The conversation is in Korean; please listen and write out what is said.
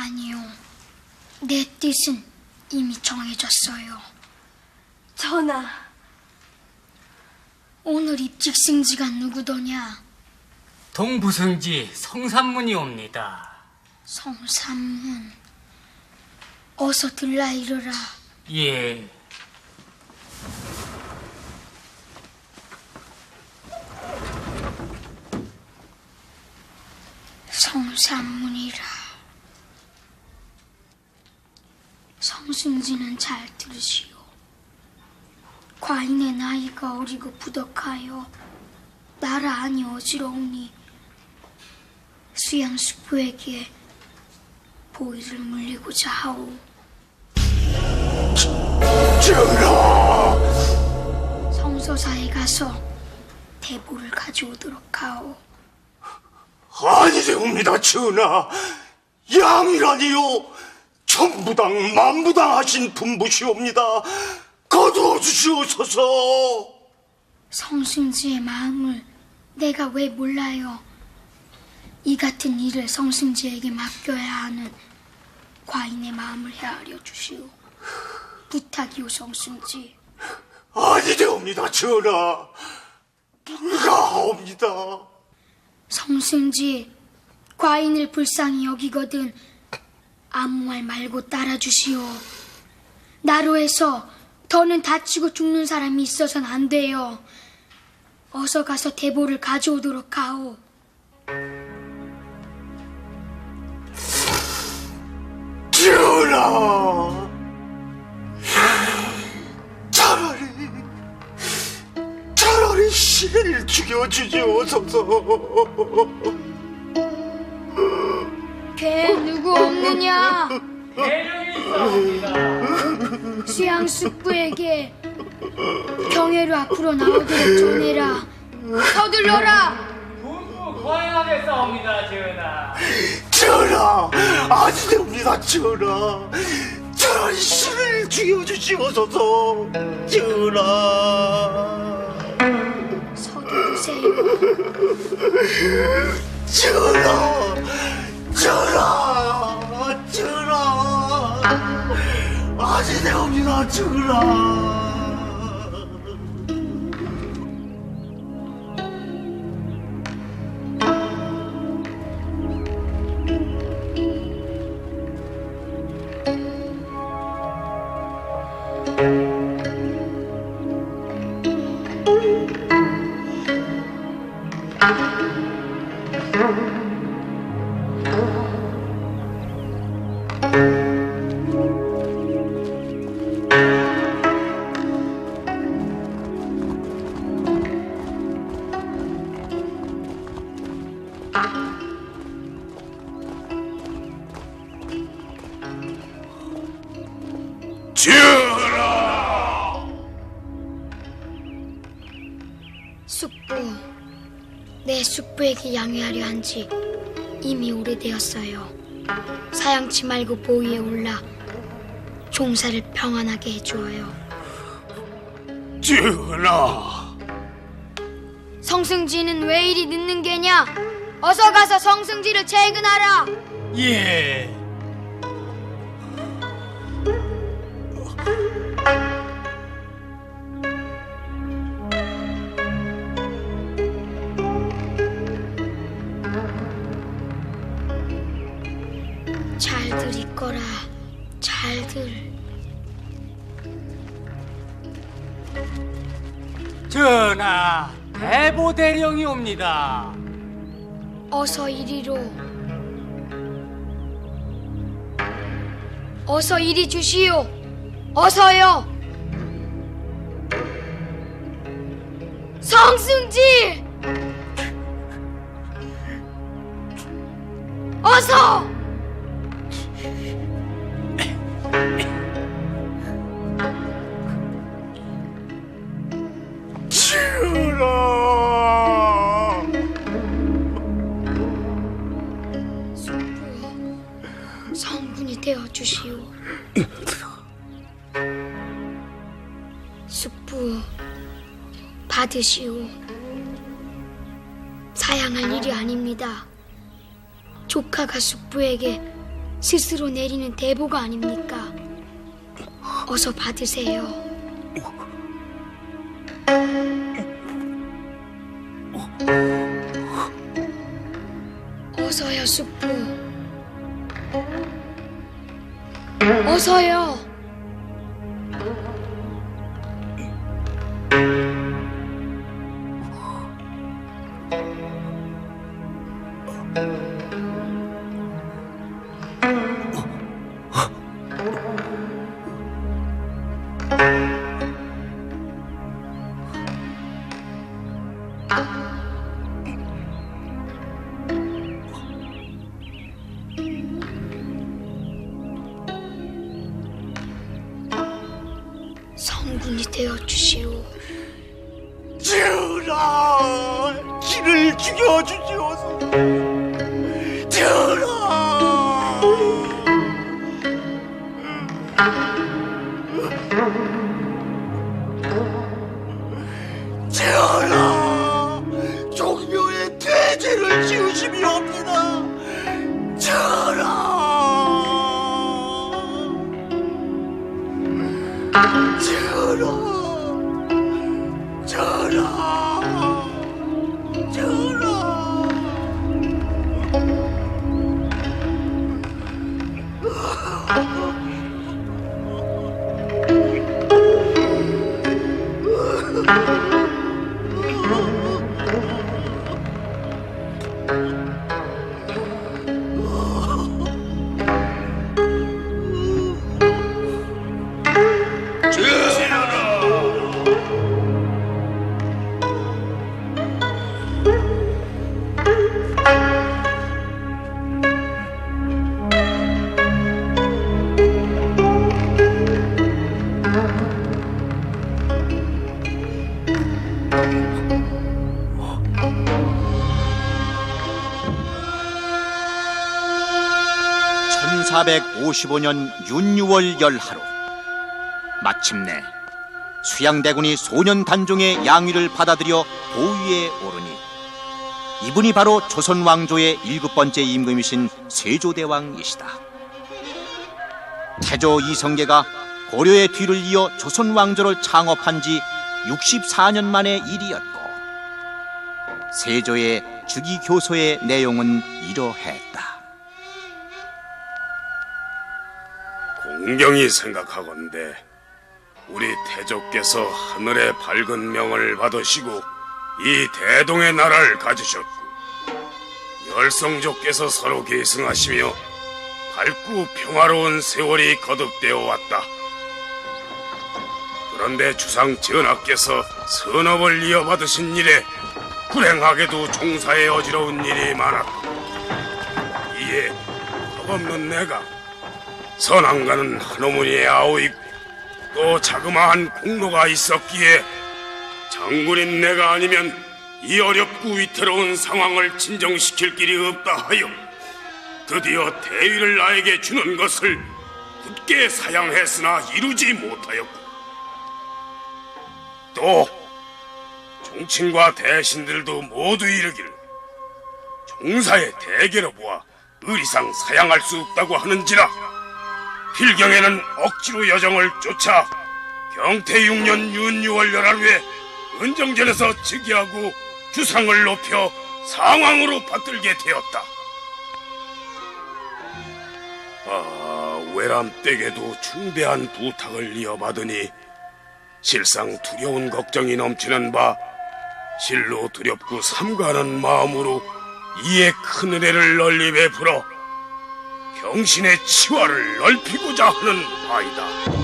아니요. 내 뜻은 이미 정해졌어요. 전하, 오늘 입직 승지가 누구더냐? 동부승지 성산문이옵니다. 성삼문. 어서 들라 이르라. 예, 성삼문 성승지는 잘 들으시오. 과인의 나이가 어리고 부덕하여 나라 아니 어지러우니 수양숙부에게 보위를 물리고자 하오. 전하, 성서사에 가서 대보를 가져오도록 하오. 아니되옵니다, 전하. 양이라니요. 천부당 만부당 하신 분부시옵니다. 거두어 주시옵소서. 성승지의 마음을 내가 왜 몰라요? 이 같은 일을 성승지에게 맡겨야 하는 과인의 마음을 헤아려 주시오. 부탁이오 성승지. 아니되옵니다, 전하. 불가하옵니다. 성승지 과인을 불쌍히 여기거든 아무 말 말고 따라주시오. 나로 해서 더는 다치고 죽는 사람이 있어선 안 돼요. 어서 가서 대보를 가져오도록 하오. 전하. 차라리, 차라리 신을 죽여주시옵소서. 누구 없느냐? 대령이 있사옵니다. 수양 숙부에게 경애로 앞으로 나오도록 전해라. 서둘러라. 군부 거행하겠사옵니다, 전하. 전하, 아니됩니다, 전하. 차라리 신을 죽여주시옵소서. 전하. 서두르세요. 전하, 아니 숙부에게 양해하려 한 지 이미 오래되었어요. 사양치 말고 보위에 올라 종사를 평안하게 해주어요. 전하. 성승지는 왜 이리 늦는 게냐? 어서 가서 성승지를 퇴근하라. 예, 대보 대령이 옵니다. 어서 이리로. 어서 이리 주시오. 어서요. 성승지! 어서! 성분이 되어 주시오. 숙부, 받으시오. 사양할 일이 아닙니다. 조카가 숙부에게 스스로 내리는 대보가 아닙니까? 어서 받으세요. 어서요, 숙부. 어서요. 죽여주시옵소서. 好 (1455년) 윤유월 열하루 마침내 수양대군이 소년 단종의 양위를 받아들여 보위에 오르니 이분이 바로 조선 왕조의 일곱 번째 임금이신 세조대왕이시다. 태조 이성계가 고려의 뒤를 이어 조선 왕조를 창업한 지 64년 만의 일이었고 세조의 주기 교서의 내용은 이러했다. 공경히 생각하건대 우리 태조께서 하늘의 밝은 명을 받으시고 이 대동의 나라를 가지셨고 열성족께서 서로 계승하시며 밝고 평화로운 세월이 거듭되어 왔다. 그런데 주상 전하께서 선업을 이어받으신 일에 불행하게도 종사에 어지러운 일이 많았고 이에 덕없는 내가 선왕가는 한어머니의 아우이고 또 자그마한 공로가 있었기에 장군인 내가 아니면 이 어렵고 위태로운 상황을 진정시킬 길이 없다 하여 드디어 대위를 나에게 주는 것을 굳게 사양했으나 이루지 못하였고 또 종친과 대신들도 모두 이르기를 종사의 대계로 보아 의리상 사양할 수 없다고 하는지라 필경에는 억지로 여정을 쫓아 경태 6년 윤유월 열하루에 은정전에서 즉위하고 주상을 높여 상왕으로 받들게 되었다. 아, 외람댁에도 중대한 부탁을 이어받으니 실상 두려운 걱정이 넘치는 바 실로 두렵고 삼가하는 마음으로 이에 큰 은혜를 널리 베풀어 경신의 치화를 넓히고자 하는 바이다.